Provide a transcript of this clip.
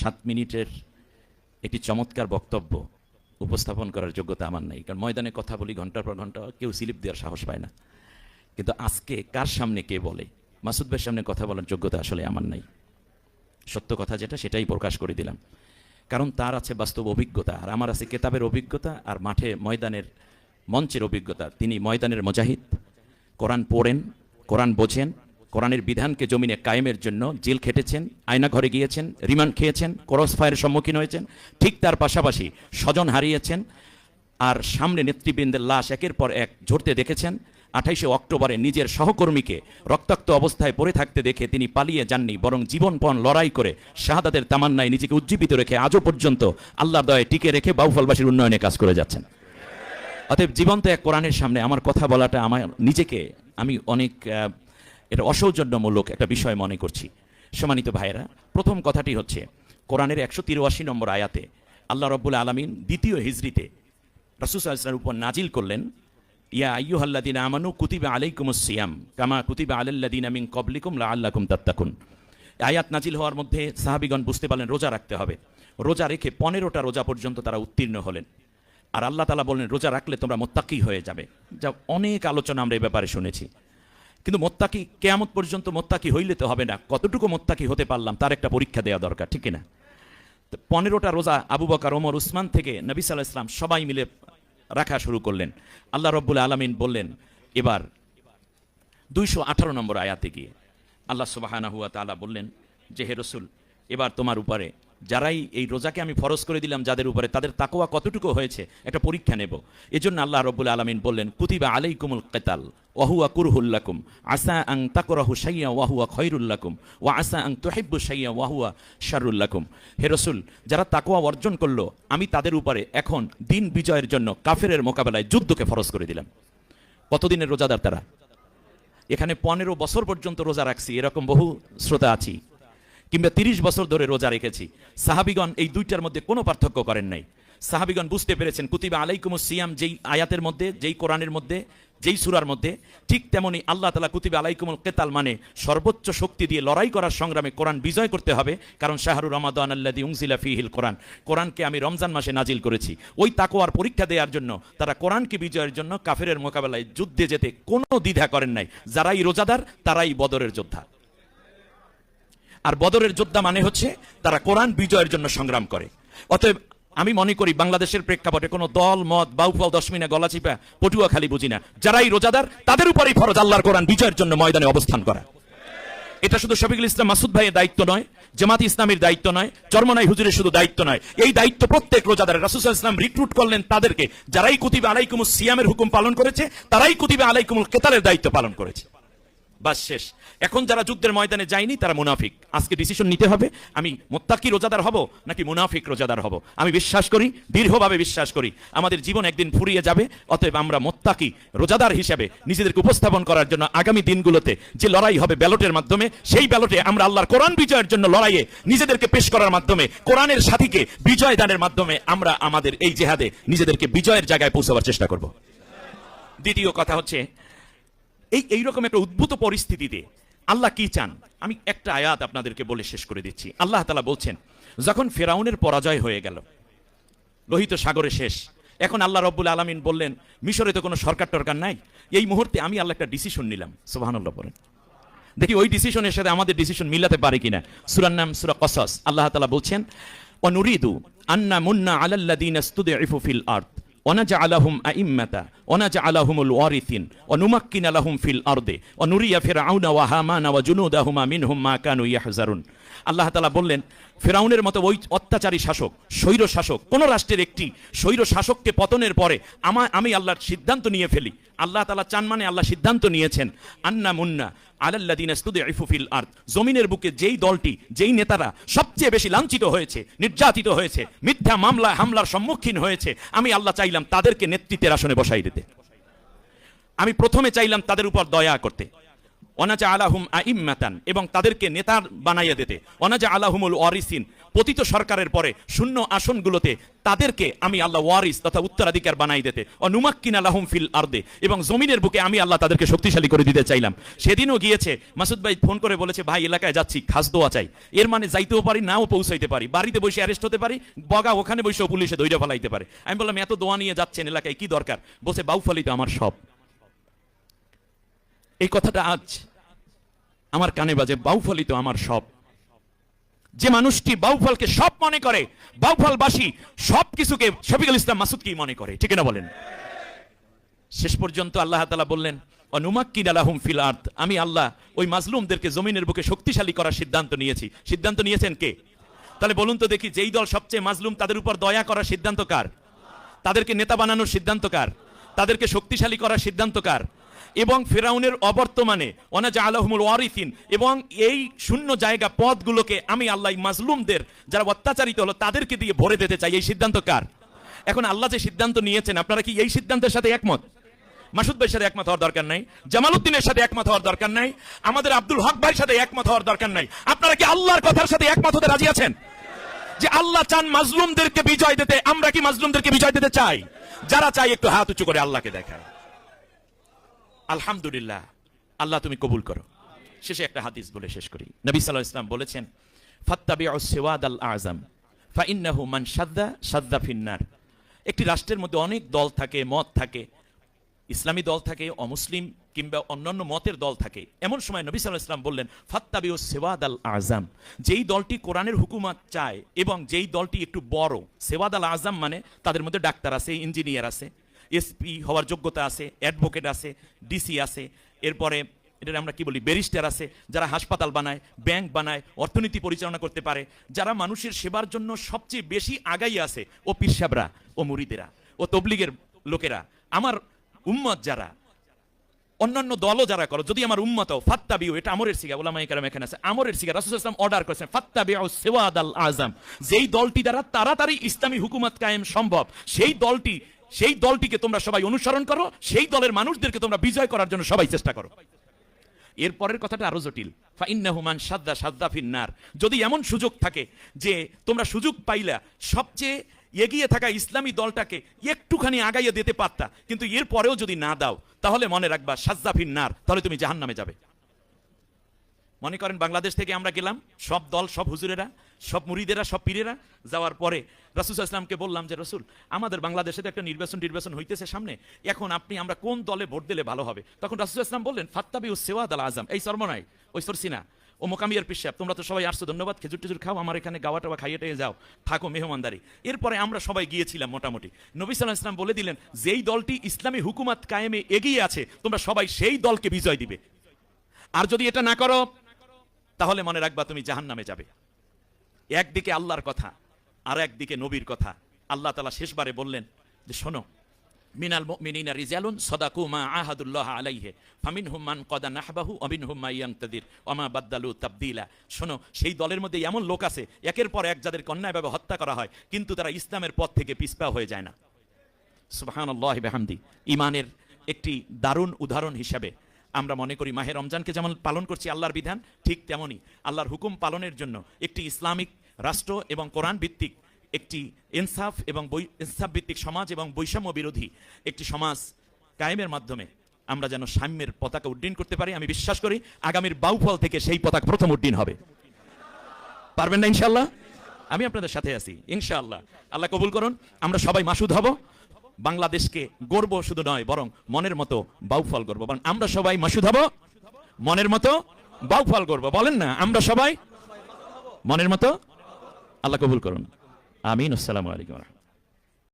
সাত মিনিটের একটি চমৎকার বক্তব্য উপস্থাপন করার যোগ্যতা আমার নেই। কারণ ময়দানে কথা বলি ঘণ্টার পর ঘণ্টা কেউ স্লিপ দেওয়ার সাহস পায় না। কিন্তু আজকে কার সামনে কে বলে, মাসুদ ভাইয়ের সামনে কথা বলার যোগ্যতা আসলে আমার নাই। সত্য কথা যেটা, সেটাই প্রকাশ করে দিলাম। কারণ তার আছে বাস্তব অভিজ্ঞতা, আর আমার আছে কেতাবের অভিজ্ঞতা, আর মাঠে ময়দানের, মঞ্চের অভিজ্ঞতা। তিনি ময়দানের মজাহিদ, কোরআন পড়েন, কোরআন বোঝেন কোরআনের বিধানকে জমিনে কায়েমের জন্য জেল খেটেছেন আয়না ঘরে গিয়েছেন, রিমান্ড খেয়েছেন, ক্রস ফায়ারের সম্মুখীন হয়েছেন, ঠিক তার পাশাপাশি স্বজন হারিয়েছেন আর সামনে নেতৃবৃন্দের লাশ একের পর এক ঝরতে দেখেছেন। আঠাইশে অক্টোবরে নিজের সহকর্মীকে রক্তাক্ত অবস্থায় পড়ে থাকতে দেখে তিনি পালিয়ে যাননি, বরং জীবনপণ লড়াই করে শাহাদাতের তামান্নায় নিজেকে উজ্জীবিত রেখে আজও পর্যন্ত আল্লাহর দয়ে টিকে রেখে বাউফলবাসীর উন্নয়নে কাজ করে যাচ্ছেন। অতএব জীবন্ত এক কোরআনের সামনে আমার কথা বলাটা আমার নিজেকে আমি অনেক এটা অসৌজন্যমূলক একটা বিষয় মনে করছি। সম্মানিত ভাইয়েরা, প্রথম কথাটি হচ্ছে, কোরআনের একশো তিরাশি নম্বর আয়াতে আল্লাহ রব্বুল আলমিন দ্বিতীয় হিজড়িতে রাসুসাল্লামের উপর নাজিল করলেন, ইয়া আইয়ুহাল্লাদিন আমানু কুতিবা আলাইকুমুস সিয়াম কামা কুতিবা আলাল্লাদিন আমিন কবলিকুম লা আল্লাকুম তাত্তাকুন আয়াত নাজিল হওয়ার মধ্যে সাহাবিগণ বুঝতে পারলেন, রোজা রাখতে হবে। রোজা রেখে পনেরোটা রোজা পর্যন্ত তারা উত্তীর্ণ হলেন। আর আল্লাহ তালা বললেন, রোজা রাখলে তোমরা মোত্তাকি হয়ে যাবে। যা অনেক আলোচনা আমরা এ ব্যাপারে শুনেছি। কিন্তু মোত্তাকি, কেয়ামত পর্যন্ত মোত্তাকি হইলে তো হবে না। কতটুকু মোত্তাকি হতে পারলাম, তার একটা পরীক্ষা দেওয়া দরকার, ঠিক না পনেরোটা রোজা আবু বকার, ওমর, উসমান থেকে নবী সাল্লাহ ইসলাম সবাই মিলে রাখা শুরু করলেন। আল্লাহ রব্বুল আলমিন বললেন, এবার দুইশো আঠারো নম্বর আয়াতে গিয়ে আল্লাহ সুবাহানা হুয়া তালা বললেন যে, হে রসুল, এবার তোমার উপরে যারাই এই রোজাকে আমি ফরজ করে দিলাম যাদের উপরে, তাদের তাকোয়া কতটুকু হয়েছে, একটা পরীক্ষা নেব। এজন্য আল্লাহ রব্বুল আলমিন বললেন, কুতিবা আলাইকুমুল কেতাল ওয়াহুয়া কুরহুল্লাকুম আসা আং তাকরাহু সাইয়া ওয়াহুয়া খৈরুল্লাকুম ওয়া আসা আং তোহিব্বু সাইয়া ওয়াহুয়া শারুল্লাকুম হে রসুল, যারা তাকোয়া অর্জন করল, আমি তাদের উপরে এখন দিন বিজয়ের জন্য কাফেরের মোকাবেলায় যুদ্ধকে ফরজ করে দিলাম। কতদিনের রোজাদার তারা? এখানে পনেরো বছর পর্যন্ত রোজা রাখছি, এরকম বহু শ্রোতা আছি। কিংবা তিরিশ বছর ধরে রোজা রেখেছি। সাহাবিগণ এই দুইটার মধ্যে কোনো পার্থক্য করেন নাই। সাহাবিগণ বুঝতে পেরেছেন, কুতিবা আলাইকুম সিয়াম যেই আয়াতের মধ্যে, যেই কোরআনের মধ্যে, যেই সুরার মধ্যে, ঠিক তেমনি আল্লাহ তালা কুতিবা আলাইকুমুল কেতাল মানে সর্বোচ্চ শক্তি দিয়ে লড়াই করার সংগ্রামে কোরআন বিজয় করতে হবে, কারণ শাহরুর রমাদান আল্লাদি উংসিলা ফিহিল কোরআন। কোরআনকে আমি রমজান মাসে নাজিল করেছি। ওই তাকোয়ার পরীক্ষা দেওয়ার জন্য, তারা কোরআনকে বিজয়ের জন্য কাফেরের মোকাবেলায় যুদ্ধে যেতে কোনো দ্বিধা করেন নাই। যারাই রোজাদার, তারাই বদরের যোদ্ধা। আর বদরের যোদ্ধা মানে হচ্ছে তারা কোরআন বিজয়ের জন্য সংগ্রাম করে। অতএব আমি মনে করি বাংলাদেশের প্রেক্ষাপটে কোনো দল, মত, বাউফল, দশমিনা, গলাচিপা, পটুয়া খালি বুঝি না। যারাই রোজাদার, তাদের উপরেই ফরজ আল্লাহর কোরআন বিজয়ের জন্য ময়দানে অবস্থান করা। এটা শুধু শফিকুল ইসলাম মাসুদ ভাইয়ের দায়িত্ব নয়, জামাত ইসলামের দায়িত্ব নয়, চরমনাই হুজুরের শুধু দায়িত্ব নয়। এই দায়িত্ব প্রত্যেক রোজাদার, রাসুল ইসলাম রিক্রুট করলেন তাদেরকে। যারাই কুতিবে আলাইকুমুল সিয়ামের হুকুম পালন করেছে, তারাই কুতিবে আলাইকুমুল কেতালের দায়িত্ব পালন করেছে। বাস শেষ। এখন যারা যুদ্ধের ময়দানে যায়নি, তারা মুনাফিক। আজকে ডিসিশন নিতে হবে, আমি মোত্তাকি রোজাদার হব নাকি মুনাফিক রোজাদার হব? আমি বিশ্বাস করি দীর্ঘভাবে বিশ্বাস করি, আমাদের জীবন একদিন ফুরিয়ে যাবে, অতএব আমরা মোত্তাকি রোজাদার হিসেবে নিজেদেরকে উপস্থাপন করার জন্য আগামী দিনগুলোতে যে লড়াই হবে ব্যালটের মাধ্যমে, সেই ব্যালটে আমরা আল্লাহর কোরআন বিজয়ের জন্য লড়াইয়ে নিজেদেরকে পেশ করার মাধ্যমে, কোরআনের সাথীকে বিজয় দানের মাধ্যমে আমরা আমাদের এই জেহাদে নিজেদেরকে বিজয়ের জায়গায় পৌঁছাবার চেষ্টা করব। দ্বিতীয় কথা হচ্ছে এই এইরকম একটা উদ্ভূত পরিস্থিতিতে আল্লাহ কি চান? আমি একটা আয়াত আপনাদেরকে বলে শেষ করে দিচ্ছি। আল্লাহ তালা বলছেন, যখন ফেরাউনের পরাজয় হয়ে গেল, লোহিত সাগরে শেষ, এখন আল্লাহ রব্বুল আলমিন বললেন, মিশরে তো কোনো সরকার টরকার নাই। এই মুহূর্তে আমি আল্লাহ একটা ডিসিশন নিলাম। সোহানুল্লাহ বলেন। দেখি ওই ডিসিশনের সাথে আমাদের ডিসিশন মিলাতে পারে কিনা। সুরার নাম সুরা কসস। আল্লাহ তালা বলছেন অনুরিদু আন্না মুন্না আলাল্লাদিন ফিল আর্থ অনাজা আলাহুম আইম্মাতা অনাজা আলাহুমুল ওয়ারিসিন অনুমাক্কিন আলাহুম ফিল আর্দে অনুরিয়া ফের আউনা ওয়া হামানা ওয়া জুনুদাহুমা মিনহুম মা কানু ইয়াহজারুন আল্লাহ তাআলা বললেন ফেরাউনের মতো ওই অত্যাচারী শাসক, স্বৈর শাসক, কোন রাষ্ট্রের একটি স্বৈর শাসককে পতনের পরে আমা আমি আল্লাহর সিদ্ধান্ত নিয়ে ফেলি। আল্লাহ তালা চান মানে আল্লাহ সিদ্ধান্ত নিয়েছেন, আন্না মুন্না আলাল্লাদিন ফিল আর্থ জমিনের বুকে যেই দলটি, যেই নেতারা সবচেয়ে বেশি লাঞ্ছিত হয়েছে, নির্যাতিত হয়েছে, মিথ্যা মামলা, হামলার সম্মুখীন হয়েছে, আমি আল্লাহ চাইলাম তাদেরকে নেতৃত্বের আসনে বসাই দিতে। আমি প্রথমে চাইলাম তাদের উপর দয়া করতে। অনাজা আলাহুম আইম্মাতান, এবং তাদেরকে নেতার বানাইয়া দিতে। অনাজা আলাহুমুল ওয়ারিসিন, পতিত সরকারের পরে শূন্য আসনগুলোতে তাদেরকে আমি আল্লাহ ওয়ারিস তথা উত্তরাধিকার বানাই দিতে। অনুমাক্কিন আলাহুম ফিল আর্দে, এবং জমিনের বুকে আমি আল্লাহ তাদেরকে শক্তিশালী করে দিতে চাইলাম। সেদিনও গিয়েছে, মাসুদ ভাই ফোন করে বলেছে, ভাই, এলাকায় যাচ্ছি, খাস দোয়া চাই। এর মানে যাইতেও পারি, নাও পৌঁছাইতে পারি। বাড়িতে বসে অ্যারেস্ট হতে পারি, বগা ওখানে বসেও পুলিশে দৈরা ফেলাইতে পারে। আমি বললাম, এত দোয়া নিয়ে যাচ্ছেন এলাকায়, কি দরকার? বসে বাউফালি তো আমার সব। এই কথাটা আজ আমার কানে বাজে বাউফালি তো আমার সব। যে মানুষটি বাউফলকে সব মনে করে বাউফলবাসী সব কিছুকে শফিকুল ইসলাম মাসুদকেই মনে করে, ঠিক না বলেন? শেষ পর্যন্ত আল্লাহ তালা বললেন অনুমাক্কিন আলাহুম ফিল আর্থ আমি আল্লাহ ওই মাজলুমদেরকে জমিনের বুকে শক্তিশালী করার সিদ্ধান্ত নিয়েছি। সিদ্ধান্ত নিয়েছেন কে? তাহলে বলুন তো দেখি, যেই দল সবচেয়ে মাজলুম, তাদের উপর দয়া করার সিদ্ধান্ত কার? তাদেরকে নেতা বানানোর সিদ্ধান্ত কার? তাদেরকে শক্তিশালী করার সিদ্ধান্ত কার? এবং ফেরাউনের অবর্তমানে অনাজা আলহমুল এবং এই শূন্য জায়গা পদগুলোকে আমি আল্লাহ মাজলুমদের যারা অত্যাচারিত হলো তাদেরকে দিয়ে ভরে দিতে চাই। এই সিদ্ধান্ত কার? এখন আল্লাহ যে সিদ্ধান্ত নিয়েছেন, আপনারা কি এই সিদ্ধান্তের সাথে একমত? মাসুদ ভাইয়ের সাথে একমত হওয়ার দরকার নাই, জামালউদ্দিনের সাথে একমত হওয়ার দরকার নাই, আমাদের আব্দুল হক ভাইয়ের সাথে একমত হওয়ার দরকার নাই। আপনারা কি আল্লাহর কথার সাথে একমত হতে রাজি আছেন? যে আল্লাহ চান মাজলুমদেরকে বিজয় দিতে, আমরা কি মাজলুমদেরকে বিজয় দিতে চাই? যারা চাই একটু হাত উঁচু করে আল্লাহকে দেখায়। আলহামদুলিল্লাহ, আল্লাহ তুমি কবুল করো। শেষে একটা হাদিস বলে শেষ করি। নবী সাল্লাহ ইসলাম বলেছেন ফাত্তাবি সেওয়াদ আল আজম ফাইন্নাহু মান সাদ্দা সাদ্দা ফিন্নার। একটি রাষ্ট্রের মধ্যে অনেক দল থাকে, মত থাকে। ইসলামী দল থাকে, অমুসলিম কিংবা অন্যান্য মতের দল থাকে। এমন সময় নবী সাল্লাহ ইসলাম বললেন ফাত্তাবি ও সেওয়াদ আল আজম যেই দলটি কোরআনের হুকুমাত চায় এবং যেই দলটি একটু বড়, সেওয়াদ আল আজম মানে তাদের মধ্যে ডাক্তার আছে, ইঞ্জিনিয়ার আছে। এসপি হওয়ার যোগ্যতা আছে অ্যাডভোকেট আছে ডিসি আছে, এরপরে এটা আমরা কি বলি ব্যারিস্টার আছে, যারা হাসপাতাল বানায় ব্যাংক বানায়, অর্থনীতি পরিচালনা করতে পারে, যারা মানুষের সেবার জন্য সবচেয়ে বেশি আগাই আছে, ও পিসাবরা ও মুরিদেরা, ও তবলিগের লোকেরা, আমার উম্মত যারা, অন্যান্য দলও যারা করো, যদি আমার উম্মত ফাত্তাবিউ, এটা আমরের সিগা ওলামাই কালাম এখানে আছে, আমরের সিগা, রাসূল ইসলাম অর্ডার করেছেন, ফাত্তাবিউ সিওয়াদ আল আজম যেই দলটি দ্বারা তাড়াতাড়ি ইসলামী হুকুমত কায়েম সম্ভব, সেই দলটি সেই দলটিকে তোমরা সবাই অনুসরণ করো, সেই দলের মানুষদেরকে তোমরা বিজয় করার জন্য সবাই চেষ্টা করো। এর পরের কথাটা আরও জটিল। ফাইন্নাহুমান সাদ্দা সাদ্দা ফিন্নার। যদি এমন সুযোগ থাকে যে তোমরা সুযোগ পাইলা, সবচেয়ে এগিয়ে থাকা ইসলামী দলটাকে একটুখানি আগাইয়ে দিতে পারতা, কিন্তু এর পরেও যদি না দাও, তাহলে মনে রাখবা সাজ্জা ফিন্নার, তাহলে তুমি জাহান নামে যাবে। মনে করেন বাংলাদেশ থেকে আমরা গেলাম, সব দল, সব হুজুরেরা, সব মুরিদেরা, সব পীরেরা যাওয়ার পরে রাসুল ইসলামকে বললাম যে, রসুল, আমাদের বাংলাদেশে একটা নির্বাচন নির্বাচন হইতেছে সামনে, এখন আপনি আমরা কোন দলে ভোট দিলে ভালো হবে? তখন রাসুল ইসলাম বললেন ফাত্তাবি ও সেওয়াদ আল আজম এই সর্বনয় ওই সরসিনা, ও মোকামিয়ার পিসাব, তোমরা তো সবাই আসছো, ধন্যবাদ, খেজুর টেজুর খাও, আমার এখানে গাওয়া টাওয়া খাইয়ে টাইয়ে যাও, থাকো মেহমানদারি। এরপরে আমরা সবাই গিয়েছিলাম মোটামুটি। নবী সাল্লাহ ইসলাম বলে দিলেন, যেই দলটি ইসলামী হুকুমাত কায়েমে এগিয়ে আছে, তোমরা সবাই সেই দলকে বিজয় দিবে। আর যদি এটা না করো তাহলে মনে রাখবা তুমি জাহান নামে যাবে। একদিকে আল্লাহর কথা, আর একদিকে নবীর কথা। আল্লাহ তালা শেষবারে বললেন যে, শোনো, মিনাল মুমিনিনা রিজালুন সাদাকু মা আহাদুল্লাহ আলাইহি, ফামিনহুম মান কদা নাহবাহু ওয়া মিনহুম মা ইয়ানতাদির, ওয়া মা বাদদালু তাবদীলা। শোনো, সেই দলের মধ্যে এমন লোক আছে, একের পর এক যাদের অন্যায়ভাবে হত্যা করা হয়, কিন্তু তারা ইসলামের পথ থেকে পিছপা হয়ে যায় না। সুবহানাল্লাহ বিহামদি ইমানের একটি দারুণ উদাহরণ হিসাবে আমরা মনে করি মাহে রমজানকে যেমন পালন করছি আল্লাহর বিধান, ঠিক তেমনই আল্লাহর হুকুম পালনের জন্য একটি ইসলামিক রাষ্ট্র এবং কোরআন ভিত্তিক একটি ইনসাফ এবং ইনসাফ ভিত্তিক সমাজ এবং বৈষম্য বিরোধী একটি সমাজ কায়েমের মাধ্যমে আমরা যেন সাম্যের পতাকা উড্ডীন করতে পারি। আমি বিশ্বাস করি আগামীর বাউফল থেকে সেই পতাকা প্রথম উড্ডীন হবে। পারবেন না ইনশাল্লাহ আমি আপনাদের সাথে আছি, ইনশাআল্লাহ। আল্লাহ কবুল করুন, আমরা সবাই মাসুদ হব। বাংলাদেশকে গর্ব শুধু নয়, বরং মনের মতো বাউফল করব বরং আমরা সবাই মাসুদ হব? মনের মতো বাউফল করব বলেন না, আমরা সবাই মনের মতো? আল্লাহ কবুল করুন। আমিন। আসসালামু আলাইকুম।